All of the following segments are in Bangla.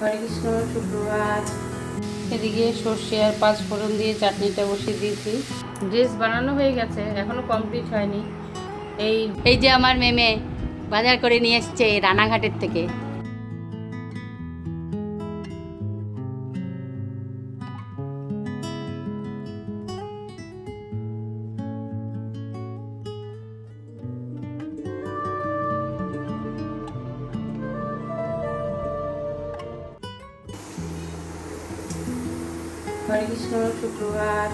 হরে কৃষ্ণ, সুপ্রভাত। এদিকে সর্ষে আর পাঁচ ফোড়ন দিয়ে চাটনিটা বসিয়ে দিয়েছি। ড্রেস বানানো হয়ে গেছে, এখনও কমপ্লিট হয়নি। এই এই যে আমার মেমে বাজার করে নিয়ে এসছে রানাঘাটের থেকে। হরে কৃষ্ণ সুপ্রভাত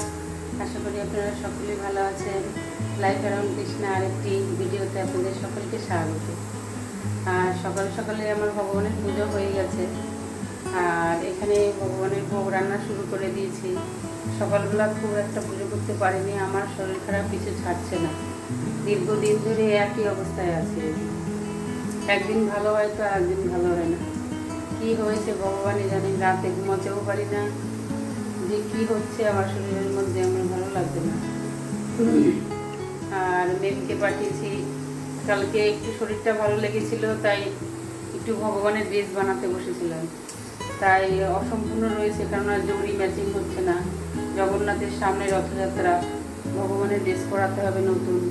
আশা করি আপনারা সকলে ভালো আছেন। লাইফ অ্যারাউন্ড কৃষ্ণা আরেকটি ভিডিওতে আপনাদের সকলকে স্বাগত। আর সকাল সকালে আমার ভগবানের পুজো হয়ে গেছে। আর এখানে ভগবানের ভোগ রান্না শুরু করে দিয়েছি। সকালবেলা খুব একটা পুজো করতে পারিনি, আমার শরীর খারাপ, কিছু ছাড়ছে না। দীর্ঘদিন ধরে একই অবস্থায় আছে। একদিন ভালো হয় তো একদিন ভালো হয় না। কি হয়েছে ভগবানই জানি, রাতে ঘুমাতেও পারি না। যে কি হচ্ছে আমার শরীরের মধ্যে আমার ভালো লাগছে না। আর মেমকে পাঠিয়েছি। কালকে একটু শরীরটা ভালো লেগেছিল, তাই একটু ভগবানের ড্রেস বানাতে বসেছিলাম। তাই অসম্পূর্ণ রয়েছে কেননা জরি ম্যাচিং হচ্ছে না। জগন্নাথের সামনে রথযাত্রা, ভগবানের ড্রেস করাতে হবে নতুন।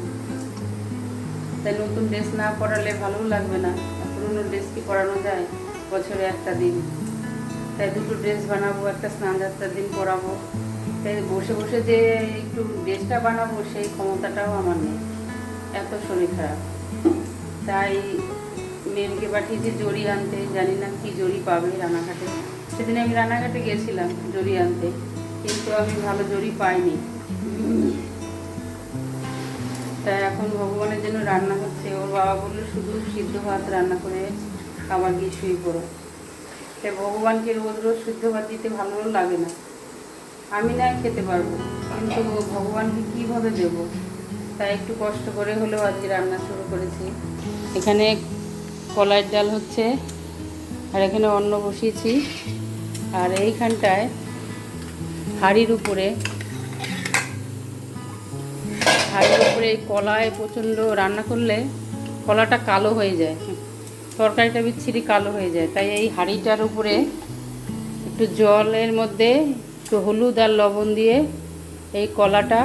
তাই নতুন ড্রেস না পরালে ভালোও লাগবে না। পুরনো ড্রেস কি পরানো যায়? বছরে একটা দিন। তাই দুটো ড্রেস বানাবো, একটা স্নান যাত্রার দিন পরাবো তাই বসে বসে যে একটু ড্রেসটা বানাবো, সেই ক্ষমতাটাও আমার নেই। এত শরীর খারাপ। তাই মেমকে পাঠিয়েছি জড়ি আনতে, জানি না কি জড়ি পাবে রানাঘাটে। সেদিন আমি রানাঘাটে গেছিলাম জড়ি আনতে, কিন্তু আমি ভালো জড়ি পাইনি। তাই এখন ভগবানের জন্য রান্না হচ্ছে। ওর বাবা বলল, শুধু সিদ্ধ ভাত রান্না করে খাবার গিয়ে শুয়ে পড়ো তাই ভগবানকে রোজ রোজ শুদ্ধ ভাত দিতে ভালো লাগে না। আমি না খেতে পারব, কিন্তু ভগবানকে কীভাবে দেবো? তাই একটু কষ্ট করে হলেও আজকে রান্না শুরু করেছি। এখানে কলাইয়ের ডাল হচ্ছে, আর এখানে অন্ন বসিয়েছি। আর এইখানটায় হাড়ির উপরে হাড়ির উপরে কলায় প্রচণ্ড রান্না করলে কলাটা কালো হয়ে যায়। তরকারিটা বিচ্ছিরি কালো হয়ে যায়, তাই এই হাঁড়িটার উপরে একটু জলের মধ্যে একটু হলুদ আর লবণ দিয়ে এই কলাটা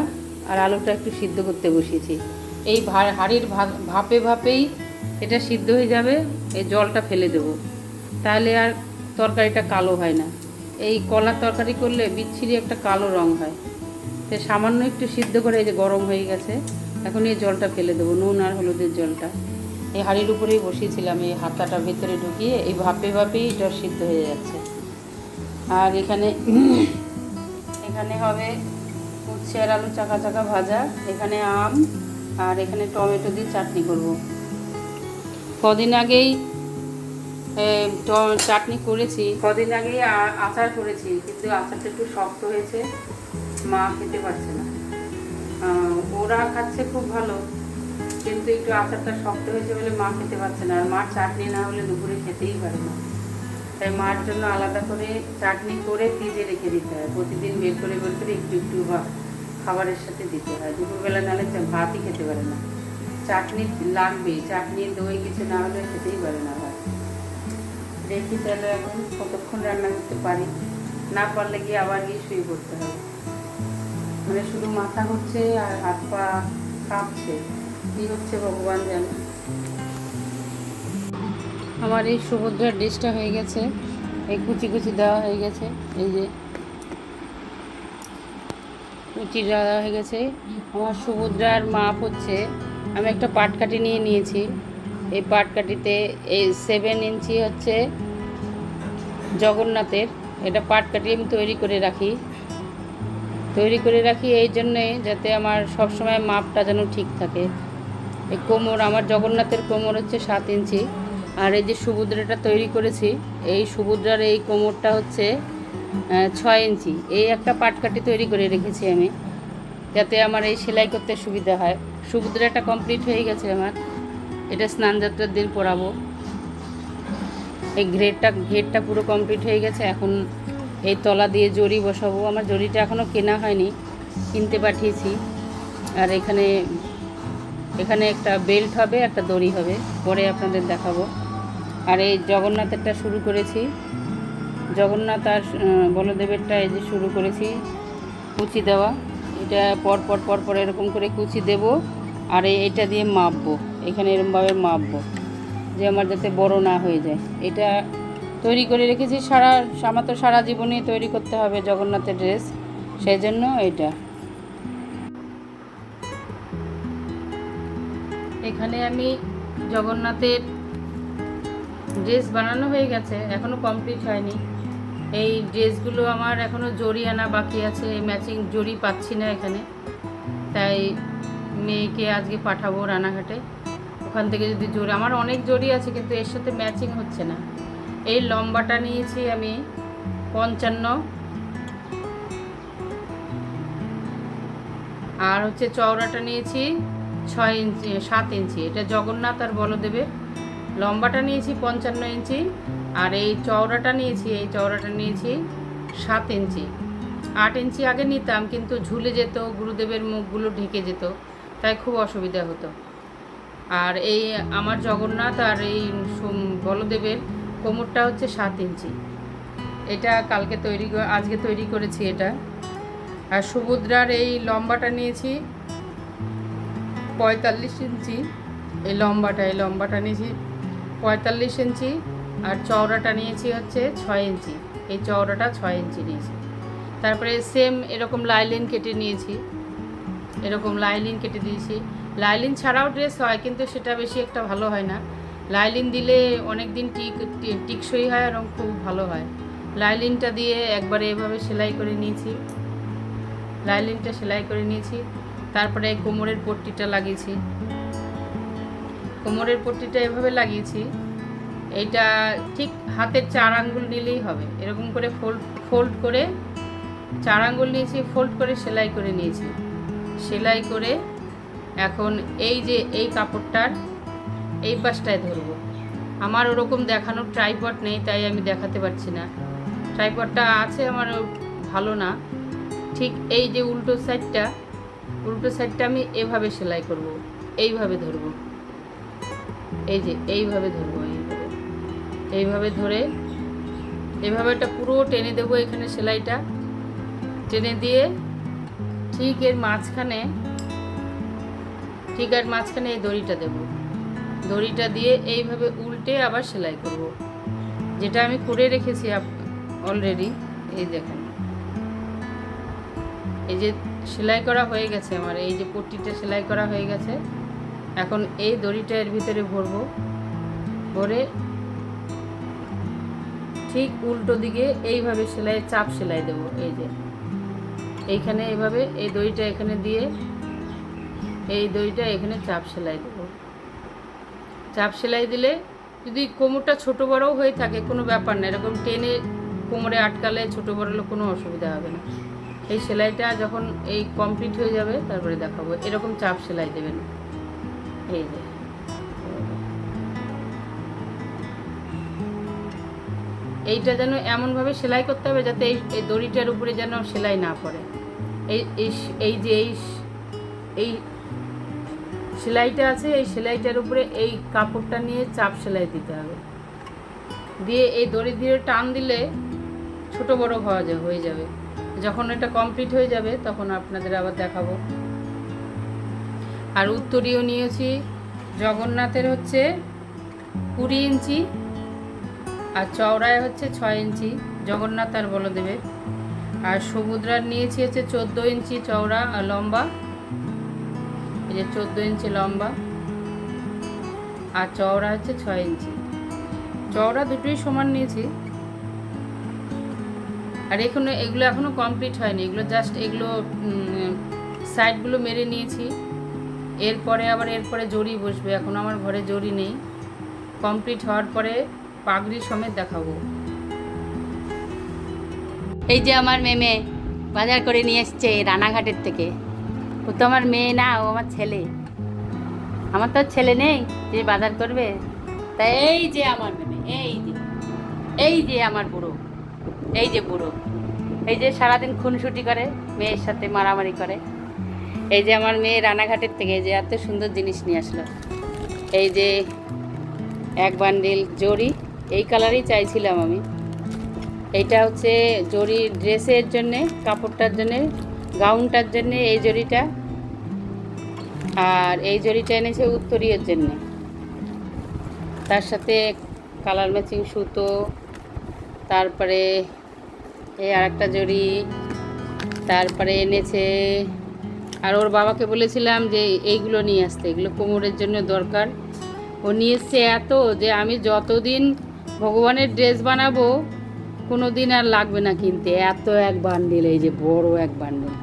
আর আলুটা একটু সিদ্ধ করতে বসিয়েছি। এই হাঁড়ির ভাপে ভাপেই এটা সিদ্ধ হয়ে যাবে, এই জলটা ফেলে দেবো। তাহলে আর তরকারিটা কালো হয় না। এই কলার তরকারি করলে বিচ্ছিরি একটা কালো রং হয়। তো সামান্য একটু সিদ্ধ করে এই যে গরম হয়ে গেছে, এখন এই জলটা ফেলে দেবো, নুন আর হলুদের জলটা। এই হাঁড়ির উপরেই বসিয়েছিলাম, এই হাতাটা ভেতরে ঢুকিয়ে, এই ভাপে ভাপেই এটা সিদ্ধ হয়ে যাচ্ছে। আর এখানে এখানে হবে উচ্ছে আর আলু চাকা চাকা ভাজা, এখানে আম, আর এখানে টমেটো দিয়ে চাটনি করব। কদিন আগেই চাটনি করেছি, কদিন আগেই আচার করেছি, কিন্তু আচারটা একটু শক্ত হয়েছে, মা খেতে পারছে না। ওরা খাচ্ছে খুব ভালো। কিন্তু একটু আচারটা শক্ত হয়েছে বলে মা খেতে পারছে না। আর মার চাটনি না হলে দুপুরে খেতেই পারে না। তাই মার জন্য আলাদা করে চাটনি করে ফ্রিজে রেখে দিতে হয়। প্রতিদিন বের করে বের করে একটু একটু খাবারের সাথে দিতে হয়। দুপুরবেলা নাহলে ভাতই খেতে পারে না। চাটনি লাগবেই। চাটনি, দই কিছু না হলে খেতেই পারে না ভাত। দেখি তাহলে এখন কতক্ষণ রান্না করতে পারি। না পারলে গিয়ে আবার গিয়ে শুয়ে পড়তে হবে মানে শুধু মাথা হচ্ছে আর হাত পা কাঁপছে। কি হচ্ছে ভগবান জানে। আমার এই সুভদ্রার ড্রেসটা হয়ে গেছে, এই কুচি কুচি দেওয়া হয়ে গেছে, এই যে কুচি দেওয়া হয়ে গেছে। আমার সুভদ্রার মাপ হচ্ছে, আমি একটা পাটকাঠি নিয়ে নিয়েছি, এই পাটকাঠিতে এই সেভেন ইঞ্চি হচ্ছে জগন্নাথের, এটা পাটকাঠি আমি তৈরি করে রাখি। তৈরি করে রাখি এই জন্যে যাতে আমার সব সময় মাপটা যেন ঠিক থাকে। এই কোমর, আমার জগন্নাথের কোমর হচ্ছে সাত ইঞ্চি। আর এই যে সুভদ্রাটা তৈরি করেছি, এই সুভদ্রার এই কোমরটা হচ্ছে ছয় ইঞ্চি। এই একটা পাটকাঠি তৈরি করে রেখেছি আমি, যাতে আমার এই সেলাই করতে সুবিধা হয়। সুভদ্রাটা কমপ্লিট হয়ে গেছে আমার। এটা স্নান যাত্রার দিন পরাবো। এই ঘেরটা ঘেরটা পুরো কমপ্লিট হয়ে গেছে। এখন এই তলা দিয়ে জড়ি বসাবো। আমার জড়িটা এখনও কেনা হয়নি, কিনতে পাঠিয়েছি। আর এখানে এখানে একটা বেল্ট হবে, একটা দড়ি হবে। পরে আপনাদের দেখাবো। আর এই জগন্নাথেরটা শুরু করেছি। জগন্নাথ আর বলদেবেরটা এই যে শুরু করেছি কুচি দেওয়া। এটা পর পর পর পর এরকম করে কুচি দেব আর এটা দিয়ে মাপবো। এখানে এরকমভাবে মাপবো যে আমার যাতে বড় না হয়ে যায়। এটা তৈরি করে রেখেছি সারা আমার তো সারা জীবনই তৈরি করতে হবে জগন্নাথের ড্রেস সেই জন্য এটা। এখানে আমি জগন্নাথের ড্রেস বানানো হয়ে গেছে এখনও কমপ্লিট হয়নি। এই ড্রেসগুলো আমার এখনও জরি আনা বাকি আছে ম্যাচিং জরি পাচ্ছি না এখানে। তাই মেয়েকে আজকে পাঠাবো রানাঘাটে। ওখান থেকে যদি জরি, আমার অনেক জরি আছে, কিন্তু এর সাথে ম্যাচিং হচ্ছে না। এই লম্বাটা নিয়েছি আমি পঞ্চান্ন। আর হচ্ছে চওড়াটা নিয়েছি ছয় ইঞ্চি, সাত ইঞ্চি। এটা জগন্নাথ আর বলদেবের। লম্বাটা নিয়েছি পঞ্চান্ন ইঞ্চি আর এই চওড়াটা নিয়েছি, এই চওড়াটা নিয়েছি সাত ইঞ্চি। আট ইঞ্চি আগে নিতাম, কিন্তু ঝুলে যেত, গুরুদেবের মুখগুলো ঢেকে যেত, তাই খুব অসুবিধা হতো। আর এই আমার জগন্নাথ আর এই বলদেবের কোমরটা হচ্ছে সাত ইঞ্চি। এটা কালকে তৈরি আজকে তৈরি করেছি এটা। আর সুভদ্রার এই লম্বাটা নিয়েছি পঁয়তাল্লিশ ইঞ্চি, এই লম্বাটা এই লম্বাটা নিয়েছি পঁয়তাল্লিশ ইঞ্চি আর চওড়াটা নিয়েছি হচ্ছে ছয় ইঞ্চি, এই চওড়াটা ছয় ইঞ্চি নিয়েছি। তারপরে সেম এরকম লাইলিন কেটে নিয়েছি, এরকম লাইলিন কেটে দিয়েছি। লাইলিন ছাড়াও ড্রেস হয় কিন্তু সেটা বেশি একটা ভালো হয় না। লাইলিন দিলে অনেক দিন টিক টিকসই হয় এবং খুব ভালো হয়। লাইলিনটা দিয়ে একবারে এভাবে সেলাই করে নিয়েছি। লাইলিনটা সেলাই করে নিয়েছি। তারপরে কোমরের পট্টিটা লাগিয়েছি। কোমরের পট্টিটা এভাবে লাগিয়েছি, এইটা ঠিক হাতের চার আঙ্গুল নিলেই হবে। এরকম করে ফোল্ড ফোল্ড করে চার আঙ্গুল নিয়েছি ফোল্ড করে সেলাই করে নিয়েছি। সেলাই করে এখন এই যে এই কাপড়টার এই পাশটায় ধরবো। আমার ওরকম দেখানোর ট্রাইপড নেই, তাই আমি দেখাতে পারছি না। ট্রাইপডটা আছে, আমার ভালো না। ঠিক এই যে উল্টো সাইডটা উল্টো সাইডটা আমি এভাবে সেলাই করব, এইভাবে ধরবো। এই যে এইভাবে ধরবো, এইভাবে। এইভাবে ধরে, এভাবে এটা পুরো টেনে দেবো এখানে সেলাইটা। টেনে দিয়ে ঠিক এর মাঝখানে, ঠিক এর মাঝখানে এই দড়িটা দেব। দড়িটা দিয়ে এইভাবে উল্টে আবার সেলাই করব। যেটা আমি করে রেখেছি অলরেডি এই দেখেন। এই যে সেলাই করা হয়ে গেছে আমার, এই যে পট্টিটা সেলাই করা হয়ে গেছে। এখন এই দড়িটা এর ভিতরে ভরবো। ভরে ঠিক উল্টো দিকে এইভাবে সেলাইয়ের চাপ সেলাই দেবো, এই যে। এইখানে এইভাবে এই দড়িটা এখানে দিয়ে এই দড়িটা এখানে চাপ সেলাই দেবো। চাপ সেলাই দিলে যদি কোমরটা ছোট বড়ও হয়ে থাকে কোনো ব্যাপার না, এরকম টেনে কোমরে আটকালে ছোট বড় হলে কোনো অসুবিধা হবে না। এই সেলাইটা যখন এই কমপ্লিট হয়ে যাবে, তারপরে দেখাবো। এরকম চাপ সেলাই দেবেন। এই যে। এইটা যেন এমনভাবে সেলাই করতে হবে যাতে এই দড়িটার উপরে যেন সেলাই না পড়ে। এই এই যে এই এই সেলাইটা আছে, এই সেলাইটার উপরে এই কাপড়টা নিয়ে চাপ সেলাই দিতে হবে। দিয়ে এই দড়ি দিয়ে টান দিলে ছোট বড় হওয়া যায় হয়ে যাবে। যখন এটা কমপ্লিট হয়ে যাবে, তখন আপনাদের আবার দেখাবো। আর উত্তরীয় নিয়েছি, জগন্নাথের হচ্ছে কুড়ি ইঞ্চি, আর চওড়ায় হচ্ছে ছয় ইঞ্চি, জগন্নাথ আর বলদেবের। আর সমুদ্রার নিয়েছি হচ্ছে চোদ্দ ইঞ্চি চওড়া আর লম্বা। এই যে চোদ্দ ইঞ্চি লম্বা। আর চওড়া হচ্ছে ছয় ইঞ্চি। চওড়া দুটোই সমান নিয়েছি। আর এখনও এগুলো এখনও কমপ্লিট হয়নি। এগুলো জাস্ট এগুলো সাইডগুলো মেরে নিয়েছি। এরপরে আবার এরপরে জড়ি বসবে। এখন আমার ঘরে জড়ি নেই। কমপ্লিট হওয়ার পরে পাগড়ি সমেত দেখাবো। এই যে আমার মেমে বাজার করে নিয়ে এসছে রানাঘাটের থেকে। ও তো আমার মেয়ে না, ও আমার ছেলে। আমার তো ছেলে নেই, যে বাজার করবে। তাই এই যে আমার মেমে, এই যে এই যে আমার বুড়ো। এই যে বুড়ো। এই যে সারাদিন খুনসুটি করে, মেয়ের সাথে মারামারি করে। এই যে আমার মেয়ে রানাঘাটের থেকে যে এত সুন্দর জিনিস নিয়ে আসলো। এই যে এক বান্ডিল জরি, এই কালারই চাইছিলাম আমি। এইটা হচ্ছে জরি ড্রেসের জন্যে, কাপড়টার জন্যে, গাউনটার জন্যে এই জরিটা। আর এই জরিটা এনেছে উত্তরীয়ের জন্যে। তার সাথে কালার ম্যাচিং সুতো, তারপরে এই আর একটা জরি। তারপরে এনেছে, আর ওর বাবাকে বলেছিলাম যে এইগুলো নিয়ে আসতে, এগুলো কোমরের জন্য দরকার। ও নিয়ে এসছে এত যে আমি যতদিন ভগবানের ড্রেস বানাবো কোনো দিন আর লাগবে না কিনতে। এত এক বান্ডিল এই যে বড় এক বান্ডিল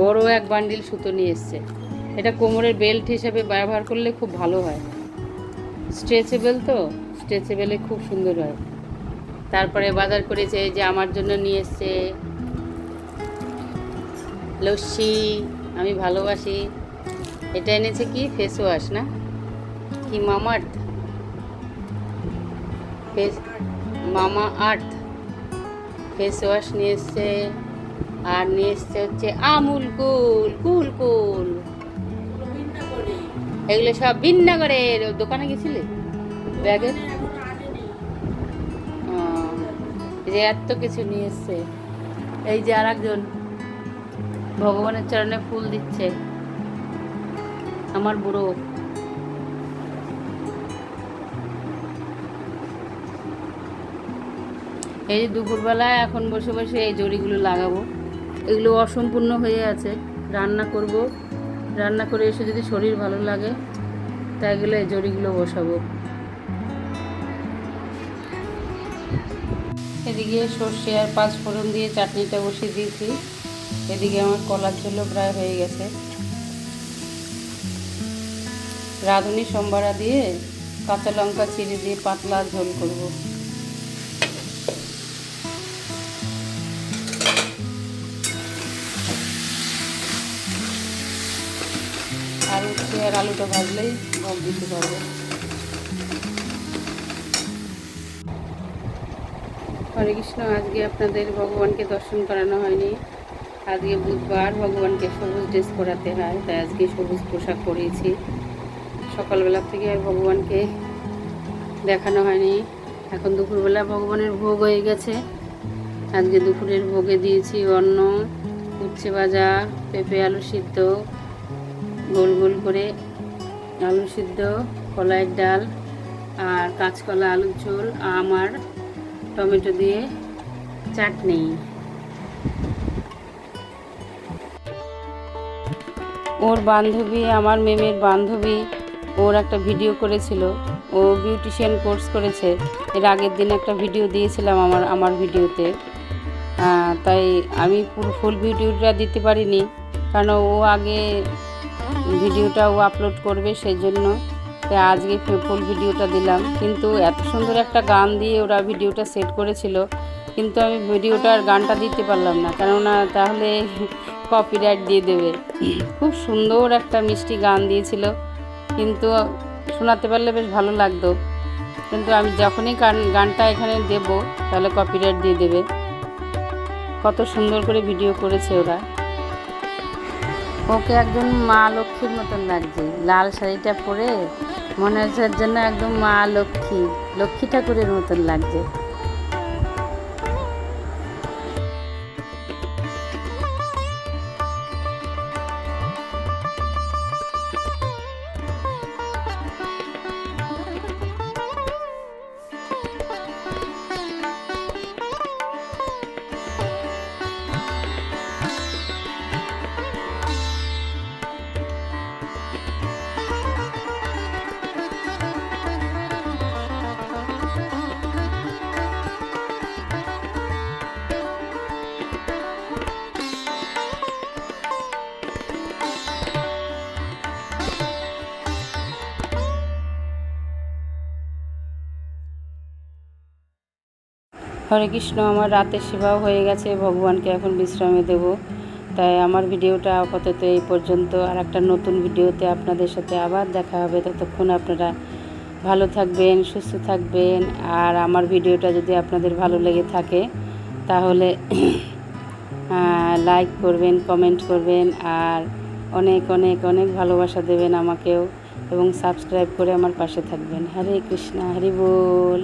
বড় এক বান্ডিল সুতো নিয়ে এসছে। এটা কোমরের বেল্ট হিসেবে ব্যবহার করলে খুব ভালো হয়। স্ট্রেচেবল তো? স্ট্রেচেবলে খুব সুন্দর হয়। তারপরে বাজার করেছে যে আমার জন্য নিয়ে এসছে। লস্যি, আমি ভালোবাসি। এটা এনেছে কি? ফেস ওয়াশ না? কি মামার্থ ফেস মামা আর্থ। ফেস ওয়াশ নিয়ে এসছে। আর নিয়ে এসছে হচ্ছে আমুল কুল কুল কুল। এগুলো সব বিন্নাগরের দোকানে গেছিলে? ব্যাগের ও, এই যে এত কিছু নিয়ে এসছে। এই যে আর একজন ভগবানের চরণে ফুল দিচ্ছে। আমার বুড়ো। এই যে দুপুরবেলায় এখন বসে বসে এই জড়িগুলো লাগাবো। এগুলো অসম্পূর্ণ হয়ে আছে। রান্না করব। রান্না করে এসে যদি শরীর ভালো লাগে তাই গেলে এই জড়িগুলো বসাবো। এদিকে সর্ষে আর পাঁচ ফোড়ন দিয়ে চাটনিটা বসিয়ে দিয়েছি। এদিকে আমার কলার ঝোলও প্রায় হয়ে গেছে। রাঁধুনি সম্বারা দিয়ে কাঁচা লঙ্কা চিড়ে দিয়ে পাতলা ঝোল করব। আর উচ্ছে আর আলুটা ভাজলেই ভাত দিতে পারব। হরে কৃষ্ণ, আজকে আপনাদের ভগবানকে দর্শন করানো হয়নি। আজকে বুধবার ভগবানকে সবুজ ড্রেস পরাতে হয়, তাই আজকে সবুজ পোশাক পরিয়েছি। সকালবেলা থেকে আর ভগবানকে দেখানো হয়নি। এখন দুপুরবেলা ভগবানের ভোগ হয়ে গেছে। আজকে দুপুরের ভোগে দিয়েছি অন্ন, উচ্ছে ভাজা, পেঁপে আলু সিদ্ধ, গোল গোল করে আলু সিদ্ধ, কলাইয়ের ডাল আর কাঁচকলা, আলুর ঝোল, আম আর টমেটো দিয়ে চাটনি। ওর বান্ধবী, আমার মেমের বান্ধবী, ওর একটা ভিডিও করেছিল। ও বিউটিশিয়ান কোর্স করেছে। এর আগের দিন একটা ভিডিও দিয়েছিলাম আমার আমার ভিডিওতে। তাই আমি পুরো ফুল ভিডিওটা দিতে পারিনি। কারণ ও আগে ভিডিওটা ও আপলোড করবে সেই জন্য তাই আজকে ফুল ভিডিওটা দিলাম। কিন্তু এত সুন্দর একটা গান দিয়ে ওরা ভিডিওটা সেট করেছিল। কিন্তু আমি ভিডিওটার গানটা দিতে পারলাম না। কেননা তাহলে কপিরাইট দিয়ে দেবে। খুব সুন্দর একটা মিষ্টি গান দিয়েছিল। কিন্তু শোনাতে পারলে বেশ ভালো লাগতো। কিন্তু আমি যখনই গান গানটা এখানে দেব, তাহলে কপিরাইট দিয়ে দেবে। কত সুন্দর করে ভিডিও করেছে ওরা। ওকে একজন মা লক্ষ্মীর মতন লাগছে। লাল শাড়িটা পরে মনে হচ্ছে যেন একদম মা লক্ষ্মী লক্ষ্মী ঠাকুরের মতন লাগছে। হরে কৃষ্ণ, আমার রাতের সেবাও হয়ে গেছে, ভগবানকে এখন বিশ্রামে দেব। তাই আমার ভিডিওটা আপাতত এই পর্যন্ত। আর একটা নতুন ভিডিওতে আপনাদের সাথে আবার দেখা হবে। ততক্ষণ আপনারা ভালো থাকবেন, সুস্থ থাকবেন। আর আমার ভিডিওটা যদি আপনাদের ভালো লেগে থাকে, তাহলে লাইক করবেন কমেন্ট করবেন। আর অনেক অনেক অনেক ভালোবাসা দেবেন আমাকেও। এবং সাবস্ক্রাইব করে আমার পাশে থাকবেন। হরে কৃষ্ণ, হরি বল।